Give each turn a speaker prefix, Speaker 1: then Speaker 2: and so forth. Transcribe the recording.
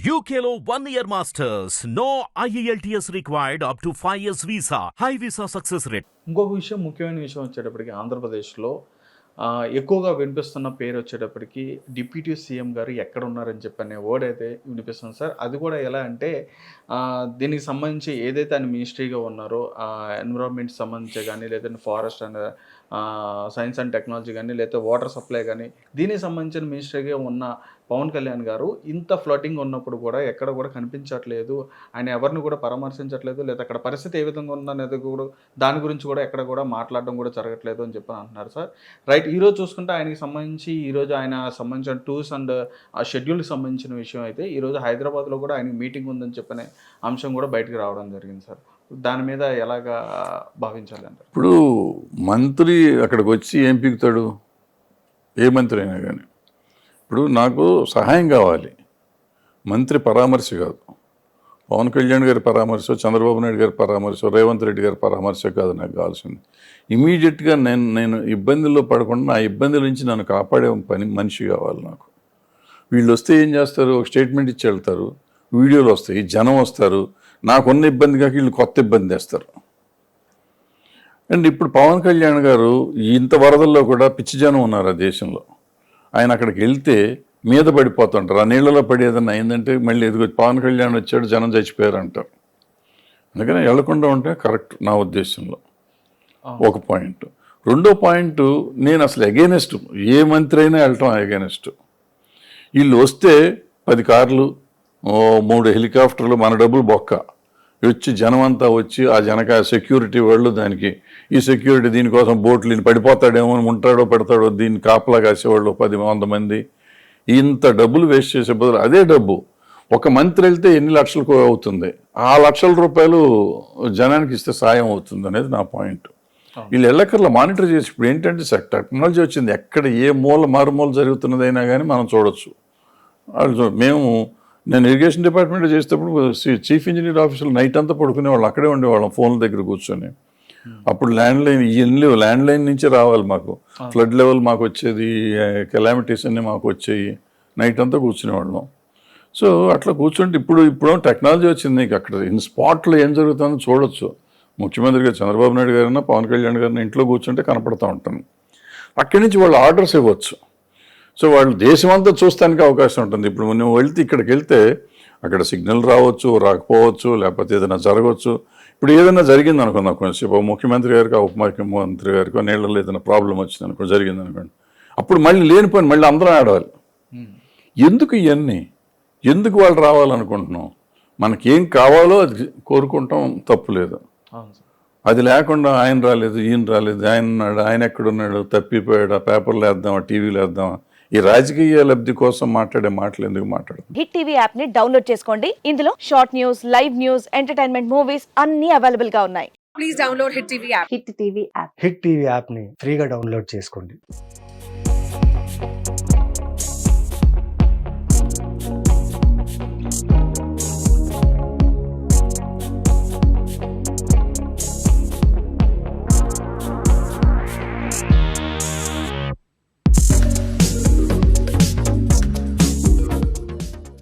Speaker 1: యూకేలో one year masters no E IELTS required up to 5 years visa. High visa success rate.
Speaker 2: ఇంకొక విషయం ముఖ్యమైన విషయం వచ్చేటప్పటికి ఆంధ్రప్రదేశ్లో ఎక్కువగా వినిపిస్తున్న పేరు వచ్చేటప్పటికి డిప్యూటీ సీఎం గారు ఎక్కడ ఉన్నారని చెప్పి అనే వర్డ్ అయితే వినిపిస్తుంది సార్ అది కూడా ఎలా అంటే దీనికి సంబంధించి ఏదైతే ఆయన మినిస్ట్రీగా ఉన్నారో ఎన్విరాన్మెంట్ సంబంధించి కానీ లేదంటే forest and science and technology కానీ లేకపోతే వాటర్ సప్లై కానీ దీనికి సంబంధించిన మినిస్ట్రీగా ఉన్న పవన్ కళ్యాణ్ గారు ఇంత ఫ్లటింగ్ ఉన్నప్పుడు కూడా ఎక్కడ కూడా కనిపించట్లేదు. ఆయన ఎవరిని కూడా పరామర్శించట్లేదు. లేదా అక్కడ పరిస్థితి ఏ విధంగా ఉందనేది కూడా దాని గురించి కూడా ఎక్కడ కూడా మాట్లాడడం కూడా జరగట్లేదు అని చెప్పి అంటున్నారు సార్. రైట్ ఈరోజు చూసుకుంటే ఆయనకి సంబంధించి ఈరోజు ఆయన సంబంధించిన టూర్స్ అండ్ ఆ షెడ్యూల్కి సంబంధించిన విషయం అయితే ఈరోజు హైదరాబాద్లో కూడా ఆయనకి మీటింగ్ ఉందని చెప్పనే అంశం కూడా బయటకు రావడం జరిగింది సార్. దాని మీద ఎలాగా భావించాలి అంటారు?
Speaker 3: ఇప్పుడు మంత్రి అక్కడికి వచ్చి ఏం పీకుతాడు? ఏ మంత్రి అయినా కానీ ఇప్పుడు నాకు సహాయం కావాలి. మంత్రి పరామర్శ కాదు. పవన్ కళ్యాణ్ గారి పరామర్శ చంద్రబాబు నాయుడు గారి పరామర్శ రేవంత్ రెడ్డి గారి పరామర్శ కాదు నాకు కావాల్సింది. ఇమీడియట్గా నేను నేను ఇబ్బందుల్లో పడకుండా నా ఇబ్బందుల నుంచి నన్ను కాపాడే పని మనిషి కావాలి నాకు. వీళ్ళు వస్తే ఏం చేస్తారు? ఒక స్టేట్మెంట్ ఇచ్చి వెళ్తారు. వీడియోలు వస్తాయి జనం వస్తారు. నాకున్న ఇబ్బంది కాక వీళ్ళు కొత్త ఇబ్బంది వేస్తారు అండ్ ఇప్పుడు పవన్ కళ్యాణ్ గారు ఇంత వరదల్లో కూడా పిచ్చి జనం ఉన్నారు ఆ దేశంలో. ఆయన అక్కడికి వెళ్తే మీద పడిపోతుంటారు. ఆ నీళ్ళలో పడి ఏదన్నా అయిందంటే మళ్ళీ ఎదుగు పవన్ కళ్యాణ్ వచ్చాడు జనం చచ్చిపోయారు అంటారు అందుకని వెళ్ళకుండా ఉంటే కరెక్ట్ నా ఉద్దేశంలో. ఒక పాయింట్. రెండో పాయింట్ నేను అసలు అగేనెస్ట్ ఏ మంత్రి అయినా వెళ్ళటం అగేనెస్ట్ వీళ్ళు వస్తే పది కార్లు మూడు హెలికాప్టర్లు మన డబ్బులు బొక్క. వచ్చి జనం అంతా వచ్చి ఆ జనక సెక్యూరిటీ వాళ్ళు దానికి ఈ సెక్యూరిటీ దీనికోసం బోట్లు ఈయన పడిపోతాడేమో అని ఉంటాడో పెడతాడో దీన్ని కాపలా కాసేవాళ్ళు పది వంద మంది. ఇంత డబ్బులు వేస్ట్ చేసే బదులు అదే డబ్బు. ఒక మంత్రి వెళ్తే ఎన్ని లక్షలకు అవుతుంది? ఆ లక్షల రూపాయలు జనానికి ఇస్తే సాయం అవుతుంది అనేది నా పాయింట్. వీళ్ళు ఎల్లకర్లా మానిటర్ చేసి ఇప్పుడు ఏంటంటే టెక్నాలజీ వచ్చింది. ఎక్కడ ఏ మూల మారుమూల జరుగుతున్నదైనా కానీ మనం చూడొచ్చు. వాళ్ళు మేము నేను ఇరిగేషన్ డిపార్ట్మెంట్ చేసేటప్పుడు చీఫ్ ఇంజనీర్ ఆఫీసులో నైట్ అంతా పడుకునేవాళ్ళం అక్కడే ఉండేవాళ్ళం ఫోన్ల దగ్గర కూర్చొని. అప్పుడు ల్యాండ్ లైన్ ఇవన్నీ ల్యాండ్ లైన్ నుంచి రావాలి మాకు. ఫ్లడ్ లెవెల్ మాకు వచ్చేది కెలామిటీస్ అన్నీ మాకు వచ్చాయి. నైట్ అంతా కూర్చునేవాళ్ళం. సో అట్లా కూర్చుంటే ఇప్పుడు ఇప్పుడు టెక్నాలజీ వచ్చింది నీకు అక్కడ. ఇన్ స్పాట్లో ఏం జరుగుతుందో చూడొచ్చు. ముఖ్యమంత్రి గారు చంద్రబాబు నాయుడు గారైనా పవన్ కళ్యాణ్ గారిని ఇంట్లో కూర్చుంటే కనపడతా ఉంటాను. అక్కడి నుంచి వాళ్ళు ఆర్డర్స్ ఇవ్వచ్చు. సో వాళ్ళు దేశం అంతా చూస్తానికి అవకాశం ఉంటుంది. ఇప్పుడు నువ్వు వెళ్తే ఇక్కడికి వెళ్తే అక్కడ సిగ్నల్ రావచ్చు రాకపోవచ్చు లేకపోతే ఏదైనా జరగవచ్చు. ఇప్పుడు ఏదైనా జరిగింది అనుకుందాం కొంచెంసేపు ముఖ్యమంత్రి గారికి ఉప ముఖ్యమంత్రి గారికి నీళ్ళలో ఏదైనా ప్రాబ్లం వచ్చింది అనుకో జరిగింది అనుకోండి. అప్పుడు మళ్ళీ లేనిపోయిన మళ్ళీ అందరం ఆడవాలి. ఎందుకు ఇవన్నీ? ఎందుకు వాళ్ళు రావాలనుకుంటున్నాం? మనకేం కావాలో అది కోరుకుంటాం తప్పు లేదు. అది లేకుండా ఆయన రాలేదు ఈయన రాలేదు ఆయన ఉన్నాడు ఆయన ఎక్కడున్నాడు తప్పిపోయాడు ఆ పేపర్లు వేద్దామా టీవీలో వేద్దామా? ఈ రాజకీయ లబ్ధి కోసం మాట్లాడే మాటలు ఎందుకు మాట్లాడదు
Speaker 4: హిట్ టీవీ యాప్ని డౌన్లోడ్ చేసుకోండి. ఇందులో short news live news entertainment movies అన్ని అవైలబుల్గా ఉన్నాయి.
Speaker 5: Please download Hit TV app.
Speaker 4: Hit TV app
Speaker 6: hit TV యాప్ని ఫ్రీగా డౌన్లోడ్ చేసుకోండి.